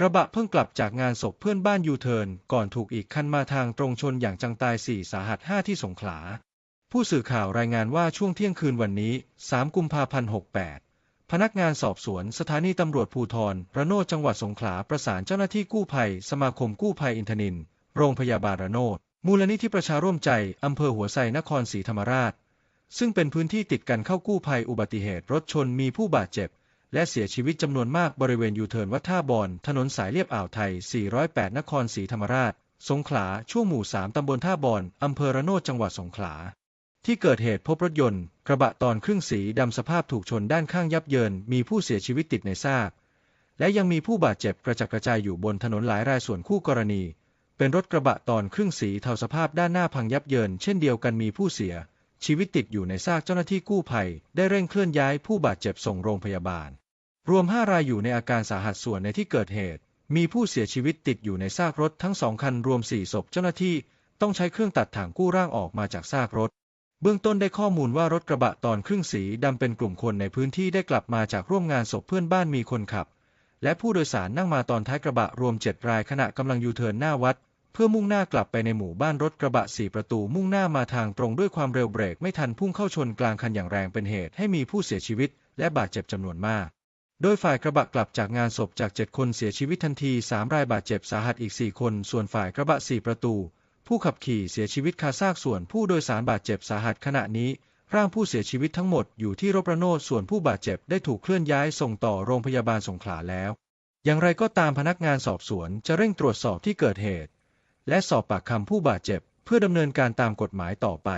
กระบะเพิ่งกลับจากงานศพเพื่อนบ้านยูเทิร์นก่อนถูกอีกคันมาทางตรงชนอย่างจังตายสี่สาหัสห้าที่สงขลา ผู้สื่อข่าวรายงานว่าช่วงเที่ยงคืนวันนี้ 3 กุมภาพันธ์ 68 พนักงานสอบสวนสถานีตำรวจภูธรระโนดจังหวัดสงขลาประสานเจ้าหน้าที่กู้ภัย สมาคมกู้ภัยอินทนิน โรงพยาบาลระโนดมูลนิธิประชาร่วมใจอำเภอหัวไซนครศรีธรรมราช ซึ่งเป็นพื้นที่ติดกันเข้ากู้ภัยอุบัติเหตุรถชนมีผู้บาดเจ็บ และเสียชีวิตจำนวนมากบริเวณยูเทิร์นวัดท่าบอน ถนนสายเลียบอ่าวไทย 408 นครศรีธรรมราช สงขลา ช่วงหมู่ 3 ตำบลท่าบอน อำเภอระโนดจังหวัดสงขลา ที่เกิดเหตุพบรถยนต์ กระบะตอนครึ่งสีดำสภาพถูกชนด้านข้างยับเยิน มีผู้เสียชีวิตติดในซาก และยังมีผู้บาดเจ็บกระจัดกระจายอยู่บนถนนหลายรายส่วนคู่กรณี เป็นรถกระบะตอนครึ่งสีเทาสภาพด้านหน้าพังยับเยิน เช่นเดียวกันมีผู้เสียชีวิตติดอยู่ในซากเจ้าหน้าที่กู้ภัย ได้เร่งเคลื่อนย้ายผู้บาดเจ็บส่งโรงพยาบาล รวม 5 รายอยู่ในอาการสาหัสส่วนในที่เกิดเหตุ มีผู้เสียชีวิตติดอยู่ในซากรถทั้งสองคันรวม 4 ศพเจ้าหน้าที่ต้องใช้เครื่องตัดถ่างกู้ร่างออกมาจากซากรถ เบื้องต้นได้ข้อมูลว่ารถกระบะตอนครึ่งสีดำเป็นกลุ่มคนในพื้นที่ได้กลับมาจากร่วมงานศพเพื่อนบ้านมีคนขับ และผู้โดยสารนั่งมาตอนท้ายกระบะรวม 7 รายขณะกำลังยูเทิร์นหน้าวัด เพื่อมุ่งหน้ากลับไปในหมู่บ้านรถกระบะสี่ประตูมุ่งหน้ามาทางตรงด้วยความเร็วเบรกไม่ทันพุ่งเข้าชนกลางคันอย่างแรงเป็นเหตุให้มีผู้เสียชีวิต และบาดเจ็บจำนวนมาก โดยฝ่ายกระบะกลับจากงานศพจาก 7 คนเสียชีวิตทันที 3 รายบาดเจ็บสาหัสอีก 4 คน ส่วนฝ่ายกระบะ 4 ประตู ผู้ขับขี่เสียชีวิตคาซากส่วนผู้โดยสารบาดเจ็บสาหัสขณะนี้ ร่างผู้เสียชีวิตทั้งหมดอยู่ที่รบระโนดส่วนผู้บาดเจ็บได้ถูกเคลื่อนย้ายส่งต่อโรงพยาบาลสงขลาแล้ว อย่างไรก็ตามพนักงานสอบสวนจะเร่งตรวจสอบที่เกิดเหตุ และสอบปากคำผู้บาดเจ็บ เพื่อดำเนินการตามกฎหมายต่อไป